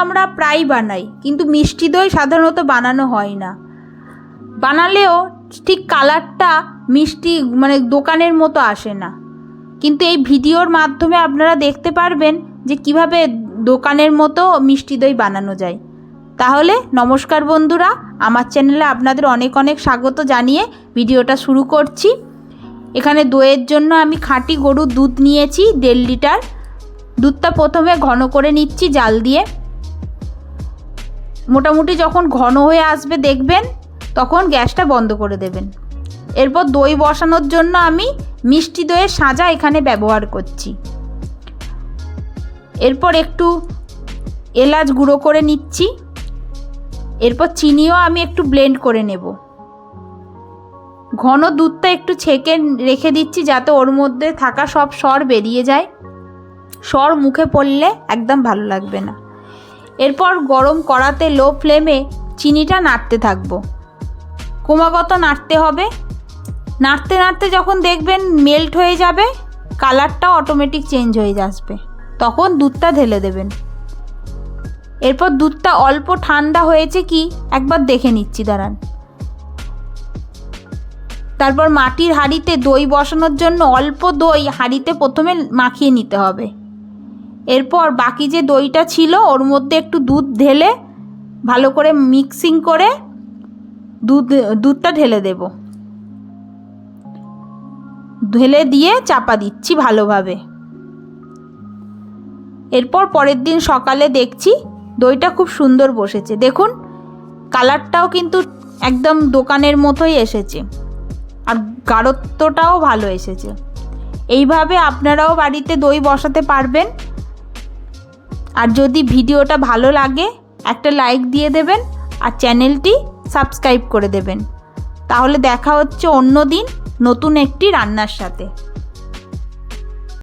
আমরা প্রায় বানাই, কিন্তু মিষ্টি দই সাধারণত বানানো হয় না। বানালেও ঠিক কালারটা মিষ্টি মানে দোকানের মতো আসে না। কিন্তু এই ভিডিওর মাধ্যমে আপনারা দেখতে পারবেন যে কীভাবে দোকানের মতো মিষ্টি দই বানানো যায়। তাহলে নমস্কার বন্ধুরা, আমার চ্যানেলে আপনাদের অনেক অনেক স্বাগত জানিয়ে ভিডিওটা শুরু করছি। এখানে দইয়ের জন্য আমি খাঁটি গরুর দুধ নিয়েছি, দেড় লিটার। দুধটা প্রথমে ঘন করে নিচ্ছি জাল দিয়ে। মোটামুটি যখন ঘন হয়ে আসবে দেখবেন, তখন গ্যাসটা বন্ধ করে দেবেন। এরপর দই বসানোর জন্য আমি মিষ্টি দইয়ের সাজা এখানে ব্যবহার করছি। এরপর একটু এলাচ গুঁড়ো করে নিচ্ছি। এরপর চিনিও আমি একটু ব্লেন্ড করে নেব। ঘন দুধটা একটু ছেঁকে রেখে দিচ্ছি যাতে ওর মধ্যে থাকা সব স্বর বেরিয়ে যায়। স্বর মুখে পড়লে একদম ভালো লাগবে না। এরপর গরম করাতে লো ফ্লেমে চিনিটা নাড়তে থাকব। ক্রমাগত নাড়তে হবে। নাড়তে নাড়তে যখন দেখবেন মেল্ট হয়ে যাবে কালারটাও অটোমেটিক চেঞ্জ হয়ে আসবে। তখন দুধটা ঢেলে দেবেন। এরপর দুধটা অল্প ঠান্ডা হয়েছে কি, একবার দেখে নিচ্ছি, দাঁড়ান। তারপর মাটির হাঁড়িতে দই বসানোর জন্য অল্প দই হাঁড়িতে প্রথমে মাখিয়ে নিতে হবে। এরপর বাকি যে দইটা ছিল, ওর মধ্যে একটু দুধ ঢেলে ভালো করে মিক্সিং করে দুধ, দুধটা ঢেলে দেব। ঢেলে দিয়ে চাপা দিচ্ছি ভালোভাবে। এরপর পরের দিন সকালে দেখছি দইটা খুব সুন্দর বসেছে। দেখুন, কালারটাও কিন্তু একদম দোকানের মতোই এসেছে আর গাঢ়ত্বটাও ভালো এসেছে। এইভাবে আপনারাও বাড়িতে দই বসাতে পারবেন। আর যদি ভিডিওটা ভালো লাগে, একটা লাইক দিয়ে দেবেন আর চ্যানেলটি সাবস্ক্রাইব করে দেবেন। তাহলে দেখা হচ্ছে অন্য দিন নতুন একটি রান্নার সাথে।